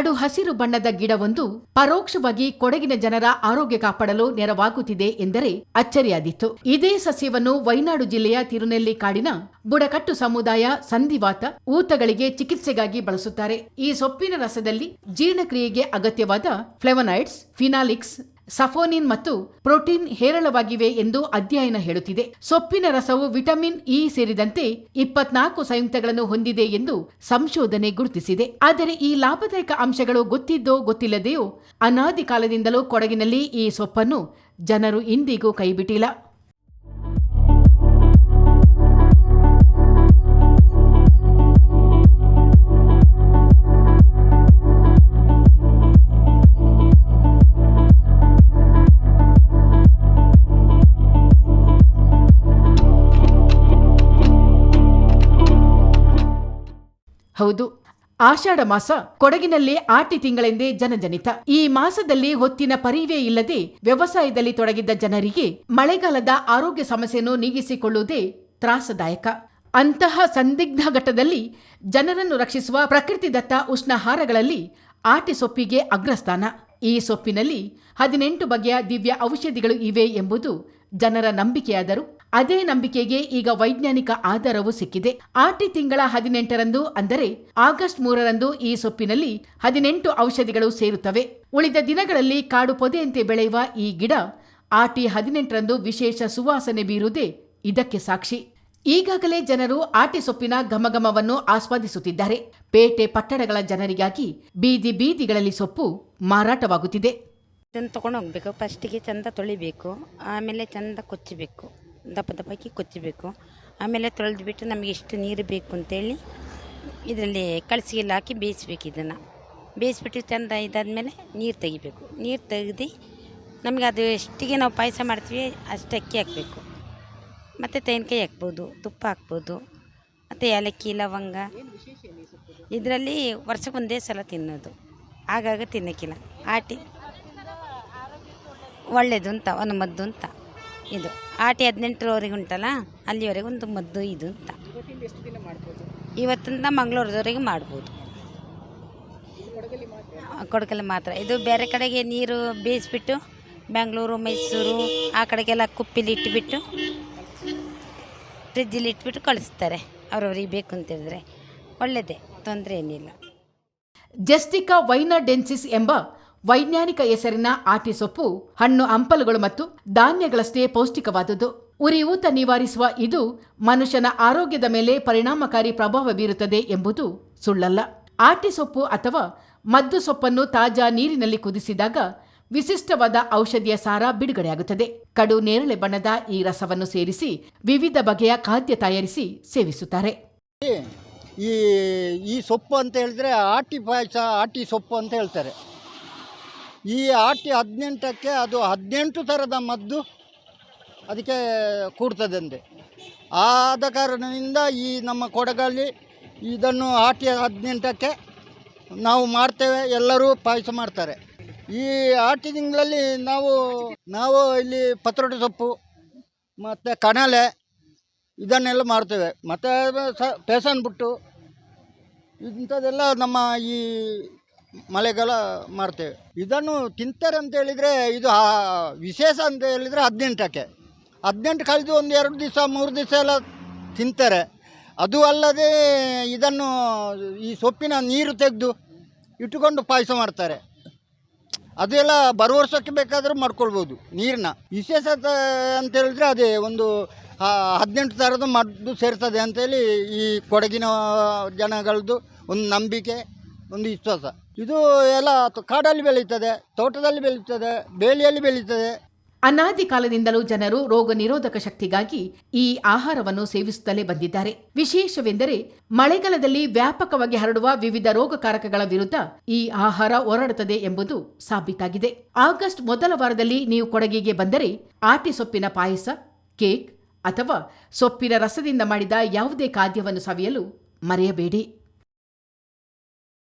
ಕಡು ಹಸಿರು ಬಣ್ಣದ ಗಿಡವೊಂದು ಪರೋಕ್ಷವಾಗಿ ಕೊಡಗಿನ ಜನರ ಆರೋಗ್ಯ ಕಾಪಾಡಲು ನೆರವಾಗುತ್ತಿದೆ ಎಂದರೆ ಅಚ್ಚರಿಯಾದಿತ್ತು ಇದೇ ಸಸ್ಯವನ್ನು ವೈನಾಡು ಜಿಲ್ಲೆಯ ತಿರುನೆಲ್ಲಿ ಕಾಡಿನ ಬುಡಕಟ್ಟು ಸಮುದಾಯ ಸಂಧಿವಾತ ಊತಗಳಿಗೆ ಚಿಕಿತ್ಸೆಗಾಗಿ ಬಳಸುತ್ತಾರೆ. ಈ ಸೊಪ್ಪಿನ ರಸದಲ್ಲಿ ಜೀರ್ಣಕ್ರಿಯೆಗೆ ಅಗತ್ಯವಾದ ಫ್ಲೆವನೈಡ್ಸ್, ಫಿನಾಲಿಕ್ಸ್ ಸಫೋನಿನ್ ಮತ್ತು ಪ್ರೋಟೀನ್ ಹೇರಳವಾಗಿವೆ ಎಂದು ಅಧ್ಯಯನ ಹೇಳುತ್ತಿದೆ. ಸೊಪ್ಪಿನ ರಸವು ವಿಟಮಿನ್ ಇ ಸೇರಿದಂತೆ ಇಪ್ಪತ್ನಾಲ್ಕು ಸಂಯುಕ್ತಗಳನ್ನು ಹೊಂದಿದೆ ಎಂದು ಸಂಶೋಧನೆ ಗುರುತಿಸಿದೆ. ಆದರೆ ಈ ಲಾಭದಾಯಕ ಅಂಶಗಳು ಗೊತ್ತಿದ್ದೋ ಗೊತ್ತಿಲ್ಲದೆಯೋ ಅನಾದಿ ಕಾಲದಿಂದಲೂ ಕೊಡಗಿನಲ್ಲಿ ಈ ಸೊಪ್ಪನ್ನು ಜನರು ಇಂದಿಗೂ ಕೈಬಿಟ್ಟಿಲ್ಲ. ಹೌದು. ಆಷಾಢ ಮಾಸ ಕೊಡಗಿನಲ್ಲಿ ಆಟಿ ತಿಂಗಳೆಂದೇ ಜನಜನಿತ. ಈ ಮಾಸದಲ್ಲಿ ಹೊತ್ತಿನ ಪರಿವೇ ಇಲ್ಲದೆ ವ್ಯವಸಾಯದಲ್ಲಿ ತೊಡಗಿದ್ದ ಜನರಿಗೆ ಮಳೆಗಾಲದ ಆರೋಗ್ಯ ಸಮಸ್ಯೆಯನ್ನು ನೀಗಿಸಿಕೊಳ್ಳುವುದೇ ತ್ರಾಸದಾಯಕ. ಅಂತಹ ಸಂದಿಗ್ಧ ಘಟ್ಟದಲ್ಲಿ ಜನರನ್ನು ರಕ್ಷಿಸುವ ಪ್ರಕೃತಿದತ್ತ ಉಷ್ಣಾಹಾರಗಳಲ್ಲಿ ಆಟಿ ಸೊಪ್ಪಿಗೆ ಅಗ್ರಸ್ಥಾನ. ಈ ಸೊಪ್ಪಿನಲ್ಲಿ ಹದಿನೆಂಟು ಬಗೆಯ ದಿವ್ಯ ಔಷಧಿಗಳು ಇವೆ ಎಂಬುದು ಜನರ ನಂಬಿಕೆಯಾದರೂ. ಅದೇ ನಂಬಿಕೆಗೆ ಈಗ ವೈಜ್ಞಾನಿಕ ಆಧಾರವೂ ಸಿಕ್ಕಿದೆ. ಆಟಿ ತಿಂಗಳ ಹದಿನೆಂಟರಂದು ಅಂದರೆ ಆಗಸ್ಟ್ ಮೂರರಂದು ಈ ಸೊಪ್ಪಿನಲ್ಲಿ ಹದಿನೆಂಟು ಔಷಧಿಗಳು ಸೇರುತ್ತವೆ. ಉಳಿದ ದಿನಗಳಲ್ಲಿ ಕಾಡು ಪೊದೆಯಂತೆ ಬೆಳೆಯುವ ಈ ಗಿಡ ಆಟಿ ಹದಿನೆಂಟರಂದು ವಿಶೇಷ ಸುವಾಸನೆ ಬೀರುವುದೇ ಇದಕ್ಕೆ ಸಾಕ್ಷಿ. ಈಗಾಗಲೇ ಜನರು ಆಟಿ ಸೊಪ್ಪಿನ ಘಮಘಮವನ್ನು ಆಸ್ವಾದಿಸುತ್ತಿದ್ದಾರೆ. ಪೇಟೆ ಪಟ್ಟಣಗಳ ಜನರಿಗಾಗಿ ಬೀದಿ ಬೀದಿಗಳಲ್ಲಿ ಸೊಪ್ಪು ಮಾರಾಟವಾಗುತ್ತಿದೆ. ಇದನ್ನು ತೊಗೊಂಡು ಹೋಗ್ಬೇಕು. ಫಸ್ಟಿಗೆ ಚಂದ ತೊಳಿಬೇಕು. ಆಮೇಲೆ ಚಂದ ಕೊಚ್ಚಬೇಕು. ದಪ್ಪ ದಪ್ಪಕ್ಕೆ ಕೊಚ್ಚಬೇಕು ಆಮೇಲೆ ತೊಳೆದು ಬಿಟ್ಟು ನಮಗೆ ಎಷ್ಟು ನೀರು ಬೇಕು ಅಂತೇಳಿ ಇದರಲ್ಲಿ ಕಳಿಸಿಗೆಲ್ಲ ಹಾಕಿ ಬೇಯಿಸ್ಬೇಕು ಇದನ್ನು. ಬೇಯಿಸ್ಬಿಟ್ಟು ಚೆಂದ ಇದಾದಮೇಲೆ ನೀರು ತೆಗಿಬೇಕು. ನೀರು ತೆಗೆದು ನಮಗೆ ಅದು ಎಷ್ಟಿಗೆ ನಾವು ಪಾಯಸ ಮಾಡ್ತೀವಿ ಅಷ್ಟು ಅಕ್ಕಿ ಹಾಕಬೇಕು. ಮತ್ತು ತೆಂಗಿನಕಾಯಿ ಹಾಕ್ಬೋದು, ತುಪ್ಪ ಹಾಕ್ಬೋದು, ಮತ್ತು ಏಲಕ್ಕಿ, ಲವಂಗ. ಇದರಲ್ಲಿ ವರ್ಷಕ್ಕೆ ಒಂದೇ ಸಲ ತಿನ್ನೋದು. ಆಗಾಗ ತಿನ್ನೋಕ್ಕಿಲ್ಲ. ಆಟಿ ಒಳ್ಳೆಯದು ಅಂತ ಒಂದು ಮದ್ದು ಅಂತ ಇದು ಆಟಿ ಹದಿನೆಂಟರವರೆಗೆ ಉಂಟಲ್ಲ, ಅಲ್ಲಿವರೆಗೆ ಒಂದು ಮದ್ದು ಇದು ಅಂತ. ಇವತ್ತಿಂದ ಮಂಗಳೂರದವರೆಗೆ ಮಾಡ್ಬೋದು. ಕೊಡಕಲ್ಲಿ ಮಾತ್ರ. ಇದು ಬೇರೆ ಕಡೆಗೆ ನೀರು ಬೇಯಿಸ್ಬಿಟ್ಟು ಬೆಂಗಳೂರು, ಮೈಸೂರು, ಆ ಕಡೆಗೆಲ್ಲ ಕುಪ್ಪಿಲಿ ಇಟ್ಬಿಟ್ಟು ಫ್ರಿಜ್ಜಲ್ಲಿ ಇಟ್ಬಿಟ್ಟು ಕಳಿಸ್ತಾರೆ. ಅವ್ರವ್ರಿಗೆ ಬೇಕು ಅಂತ ಹೇಳಿದ್ರೆ. ಒಳ್ಳೆಯದೇ ತೊಂದರೆ ಏನಿಲ್ಲ. ಜೆಸ್ಟಿಕಾ ವೈನಾಡೆನ್ಸಿಸ್ ಎಂಬ ವೈಜ್ಞಾನಿಕ ಹೆಸರಿನ ಆಟಿ ಸೊಪ್ಪು, ಹಣ್ಣು ಹಂಪಲುಗಳು ಮತ್ತು ಧಾನ್ಯಗಳಷ್ಟೇ ಪೌಷ್ಟಿಕವಾದುದು ಉರಿಯೂತ ನಿವಾರಿಸುವ ಇದು ಮನುಷ್ಯನ ಆರೋಗ್ಯದ ಮೇಲೆ ಪರಿಣಾಮಕಾರಿ ಪ್ರಭಾವ ಬೀರುತ್ತದೆ ಎಂಬುದು ಸುಳ್ಳಲ್ಲ. ಆಟಿ ಸೊಪ್ಪು ಅಥವಾ ಮದ್ದು ಸೊಪ್ಪನ್ನು ತಾಜಾ ನೀರಿನಲ್ಲಿ ಕುದಿಸಿದಾಗ ವಿಶಿಷ್ಟವಾದ ಔಷಧಿಯ ಸಾರ ಬಿಡುಗಡೆಯಾಗುತ್ತದೆ. ಕಡು ನೇರಳೆ ಬಣ್ಣದ ಈ ರಸವನ್ನು ಸೇರಿಸಿ ವಿವಿಧ ಬಗೆಯ ಖಾದ್ಯ ತಯಾರಿಸಿ ಸೇವಿಸುತ್ತಾರೆ. ಈ ಈ ಸೊಪ್ಪು ಅಂತ ಹೇಳಿದ್ರೆ ಆಟಿ ಪಾಯಸ, ಆಟಿ ಸೊಪ್ಪು ಅಂತ ಹೇಳ್ತಾರೆ. ಈ ಆಟಿ ಹದಿನೆಂಟಕ್ಕೆ ಅದು ಹದಿನೆಂಟು ಥರದ ಮದ್ದು ಅದಕ್ಕೆ ಕೂಡ್ತದಂತೆ. ಆದ ಕಾರಣದಿಂದ ಈ ನಮ್ಮ ಕೊಡಗಲ್ಲಿ ಇದನ್ನು ಆಟಿ ಹದಿನೆಂಟಕ್ಕೆ ನಾವು ಮಾಡ್ತೇವೆ, ಎಲ್ಲರೂ ಪಾಯಸ ಮಾಡ್ತಾರೆ. ಈ ಆಟಿ ತಿಂಗಳಲ್ಲಿ ನಾವು ನಾವು ಇಲ್ಲಿ ಪತ್ರೊಡೆ ಸೊಪ್ಪು, ಮತ್ತು ಕಣಲೆ ಇದನ್ನೆಲ್ಲ ಮಾಡ್ತೇವೆ. ಮತ್ತು ಸ ಪೇಸನ್ ಬಿಟ್ಟು ಇಂಥದ್ದೆಲ್ಲ ನಮ್ಮ ಈ ಮಳೆಗಾಲ ಮಾಡ್ತೇವೆ. ಇದನ್ನು ತಿಂತಾರೆ ಅಂತ ಹೇಳಿದರೆ ಇದು ವಿಶೇಷ ಅಂತ ಹೇಳಿದರೆ ಹದಿನೆಂಟಕ್ಕೆ. ಹದಿನೆಂಟು ಕಳೆದು ಒಂದು ಎರಡು ದಿವಸ, ಮೂರು ದಿವಸ ಎಲ್ಲ ತಿಂತಾರೆ. ಅದು ಅಲ್ಲದೆ ಇದನ್ನು ಈ ಸೊಪ್ಪಿನ ನೀರು ತೆಗೆದು ಇಟ್ಟುಕೊಂಡು ಪಾಯಸ ಮಾಡ್ತಾರೆ. ಅದೆಲ್ಲ ಬರುವ ವರ್ಷಕ್ಕೆ ಬೇಕಾದರೂ ಮಾಡ್ಕೊಳ್ಬೋದು ನೀರನ್ನ. ವಿಶೇಷ ಅಂತ ಹೇಳಿದ್ರೆ ಅದೇ ಒಂದು ಹದಿನೆಂಟು ಥರದ ಮದ್ದು ಸೇರ್ತದೆ ಅಂತೇಳಿ ಈ ಕೊಡಗಿನ ಜನಗಳದ್ದು ಒಂದು ನಂಬಿಕೆ, ಒಂದು ವಿಶ್ವಾಸ. ಇದು ಎಲ್ಲ ಕಾಡಲ್ಲಿ ಬೆಳೀತದೆ, ತೋಟದಲ್ಲಿ ಬೆಳೀತದೆ, ಬೇಲಿಯಲ್ಲಿ ಬೆಳೀತದೆ. ಅನಾದಿ ಕಾಲದಿಂದಲೂ ಜನರು ರೋಗ ನಿರೋಧಕ ಶಕ್ತಿಗಾಗಿ ಈ ಆಹಾರವನ್ನು ಸೇವಿಸುತ್ತಲೇ ಬಂದಿದ್ದಾರೆ. ವಿಶೇಷವೆಂದರೆ, ಮಳೆಗಾಲದಲ್ಲಿ ವ್ಯಾಪಕವಾಗಿ ಹರಡುವ ವಿವಿಧ ರೋಗಕಾರಕಗಳ ವಿರುದ್ಧ ಈ ಆಹಾರ ಹೋರಾಡುತ್ತದೆ ಎಂಬುದು ಸಾಬೀತಾಗಿದೆ. ಆಗಸ್ಟ್ ಮೊದಲ ವಾರದಲ್ಲಿ ನೀವು ಕೊಡಗಿಗೆ ಬಂದರೆ, ಆಟಿ ಸೊಪ್ಪಿನ ಪಾಯಸ, ಕೇಕ್ ಅಥವಾ ಸೊಪ್ಪಿನ ರಸದಿಂದ ಮಾಡಿದ ಯಾವುದೇ ಖಾದ್ಯವನ್ನು ಸವಿಯಲು ಮರೆಯಬೇಡಿ.